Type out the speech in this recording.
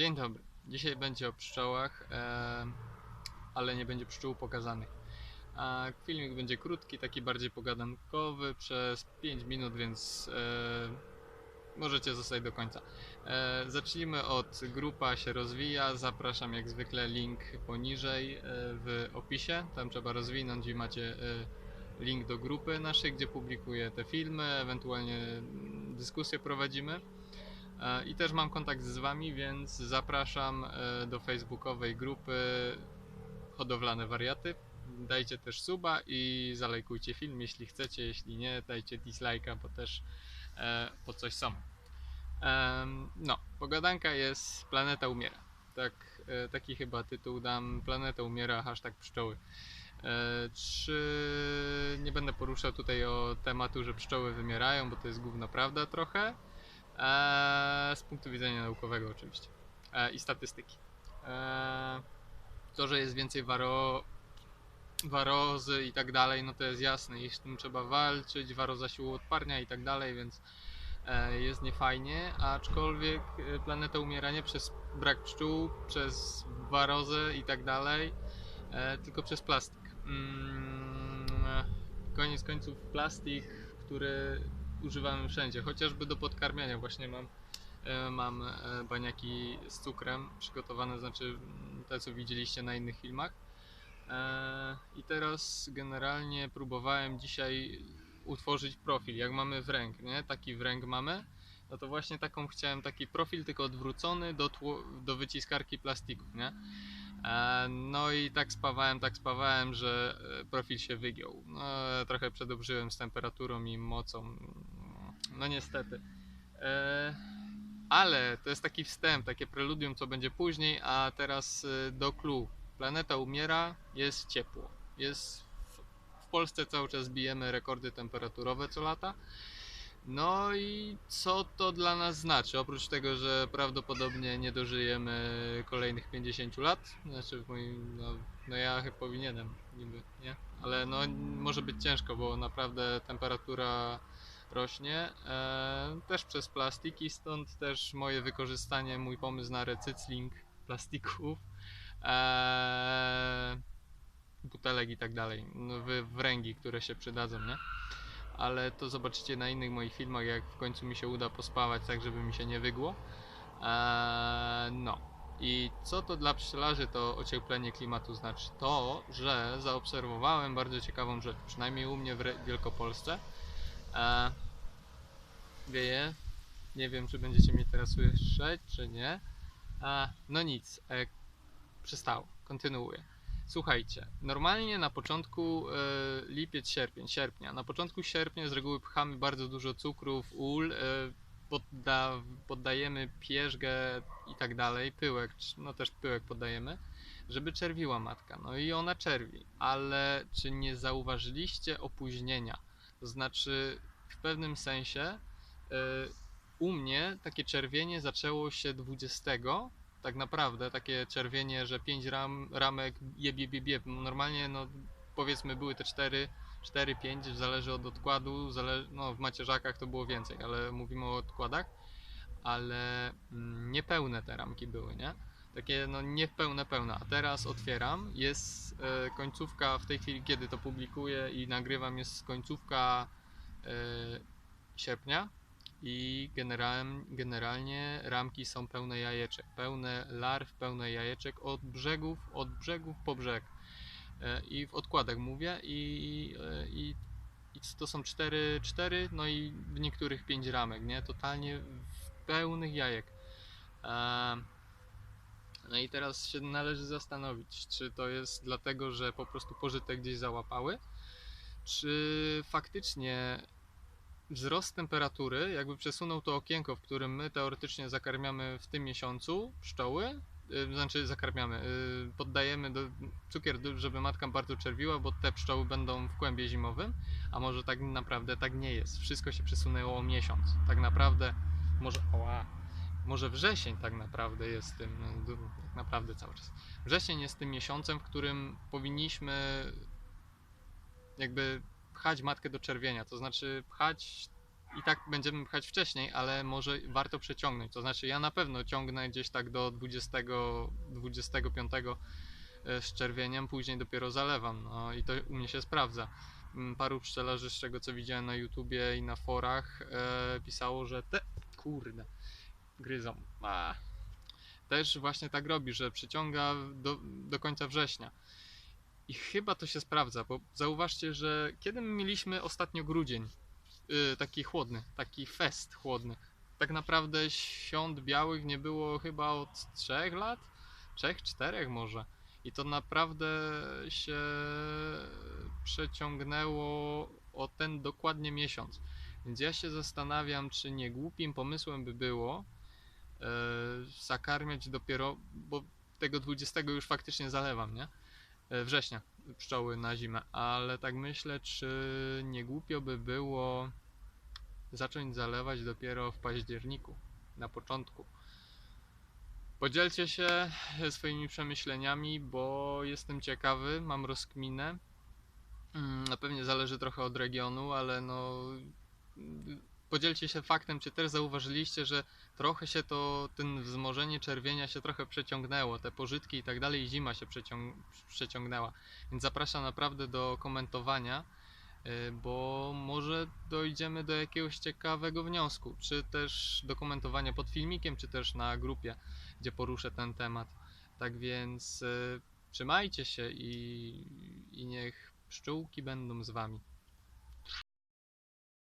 Dzień dobry. Dzisiaj będzie o pszczołach, ale nie będzie pszczół pokazanych. A filmik będzie krótki, taki bardziej pogadankowy, przez 5 minut, więc możecie zostać do końca. Zacznijmy od grupa się rozwija. Zapraszam jak zwykle link poniżej e, w opisie. Tam trzeba rozwinąć i macie e, link do grupy naszej, gdzie publikuję te filmy, ewentualnie mm, dyskusje prowadzimy. E, I też mam kontakt z Wami, więc zapraszam e, do facebookowej grupy Hodowlane Wariaty. Dajcie też suba i zalajkujcie film, jeśli chcecie, jeśli nie, dajcie dislike'a, bo też e, po coś są. No, pogadanka jest Planeta umiera. Tak, e, taki chyba tytuł dam. Planeta umiera, hashtag pszczoły. E, czy nie będę poruszał tutaj o tematu, że pszczoły wymierają, bo to jest główna prawda trochę. Eee, z punktu widzenia naukowego oczywiście. Eee, I statystyki. Eee, to, że jest więcej waro, warozy i tak dalej, no to jest jasne. I z tym trzeba walczyć, waroza się uodparnia i tak dalej, więc jest niefajnie. Aczkolwiek e, planeta umiera nie przez brak pszczół, przez warozę i tak dalej, tylko przez plastik. Mm, koniec końców plastik, który używamy wszędzie, chociażby do podkarmiania. Właśnie mam, e, mam e, baniaki z cukrem przygotowane, znaczy te co widzieliście na innych filmach. E, I teraz generalnie próbowałem dzisiaj utworzyć profil, jak mamy wręg, nie? Taki wręg mamy. No to właśnie taką chciałem, taki profil tylko odwrócony do, tło, do wyciskarki plastików, nie? E, No i tak spawałem, tak spawałem, że e, profil się wygiął. No, trochę przedobrzyłem z temperaturą i mocą. No niestety. E, Ale to jest taki wstęp, takie preludium, co będzie później, a teraz do clue. Planeta umiera, jest ciepło. Jest w Polsce cały czas bijemy rekordy temperaturowe co lata. No i co to dla nas znaczy? Oprócz tego, że prawdopodobnie nie dożyjemy kolejnych 50 lat, znaczy w moim, no, no ja chyba powinienem niby, nie? Ale no może być ciężko, bo naprawdę temperatura rośnie, e, też przez plastiki, stąd też moje wykorzystanie, mój pomysł na recykling plastików, e, butelek i tak dalej, no, wy- wręgi, które się przydadzą, nie? Ale to zobaczycie na innych moich filmach, jak w końcu mi się uda pospawać tak, żeby mi się nie wygło. Eee, no. I co to dla pszczelarzy to ocieplenie klimatu znaczy? To, że zaobserwowałem bardzo ciekawą rzecz, przynajmniej u mnie w Wielkopolsce. Eee, wieje. Nie wiem, czy będziecie mnie teraz słyszeć, czy nie. Eee, no nic, e, przestało. Kontynuuję. Słuchajcie, normalnie na początku e, lipiec, sierpień, sierpnia, na początku sierpnia z reguły pchamy bardzo dużo cukrów, ul, e, podda, poddajemy pierzgę i tak dalej, pyłek, no też pyłek poddajemy, żeby czerwiła matka. No i ona czerwi, ale czy nie zauważyliście opóźnienia? To znaczy w pewnym sensie e, u mnie takie czerwienie zaczęło się 20 tak naprawdę takie czerwienie, że 5 ram, ramek jeb, jeb, jeb, jeb. Normalnie no powiedzmy były te 4, 4, 5, zależy od odkładu, zale, no w macierzakach to było więcej, ale mówimy o odkładach, ale mm, niepełne te ramki były, nie? Takie no niepełne, pełne, a teraz otwieram, jest e, końcówka w tej chwili, kiedy to publikuję i nagrywam, jest końcówka e, sierpnia, i generalnie, generalnie ramki są pełne jajeczek, pełne larw, pełne jajeczek od brzegów, od brzegów po brzeg. E, I w odkładach mówię i, e, i, i to są cztery, cztery, no i w niektórych pięć ramek, nie? Totalnie pełnych jajek. E, No i teraz się należy zastanowić, czy to jest dlatego, że po prostu pożytek gdzieś załapały, czy faktycznie wzrost temperatury jakby przesunął to okienko, w którym my teoretycznie zakarmiamy w tym miesiącu pszczoły, y, znaczy zakarmiamy, y, poddajemy do, cukier, żeby matka bardzo czerwiła, bo te pszczoły będą w kłębie zimowym, a może tak naprawdę tak nie jest. Wszystko się przesunęło o miesiąc. Tak naprawdę, może, oła, może wrzesień tak naprawdę jest tym, no, tak naprawdę cały czas. Wrzesień jest tym miesiącem, w którym powinniśmy jakby pchać matkę do czerwienia, to znaczy pchać i tak będziemy pchać wcześniej, ale może warto przeciągnąć. To znaczy, ja na pewno ciągnę gdzieś tak do 20, 25 e, z czerwieniem, później dopiero zalewam. No i to u mnie się sprawdza. Mm, Paru pszczelarzy, z czego co widziałem na YouTubie i na forach, e, pisało, że te. Kurde, gryzą. A. Też właśnie tak robi, że przyciąga do, do końca września. I chyba to się sprawdza, bo zauważcie, że kiedy my mieliśmy ostatnio grudzień, yy, taki chłodny, taki fest chłodny. Tak naprawdę świąt białych nie było chyba od trzech lat, trzech, czterech może. I to naprawdę się przeciągnęło o ten dokładnie miesiąc. Więc ja się zastanawiam, czy nie głupim pomysłem by było e, zakarmiać dopiero, bo tego 20 już faktycznie zalewam, nie? E, Września pszczoły na zimę, ale tak myślę, czy nie głupio by było zacząć zalewać dopiero w październiku, na początku. Podzielcie się swoimi przemyśleniami, bo jestem ciekawy, mam rozkminę. Mm, No pewnie zależy trochę od regionu, ale no podzielcie się faktem, czy też zauważyliście, że trochę się to, ten wzmożenie czerwienia się trochę przeciągnęło, te pożytki i tak dalej, zima się przeciąg przeciągnęła. Więc zapraszam naprawdę do komentowania, y, bo może dojdziemy do jakiegoś ciekawego wniosku, czy też do komentowania pod filmikiem, czy też na grupie, gdzie poruszę ten temat. Tak więc y, trzymajcie się i, i niech pszczółki będą z wami.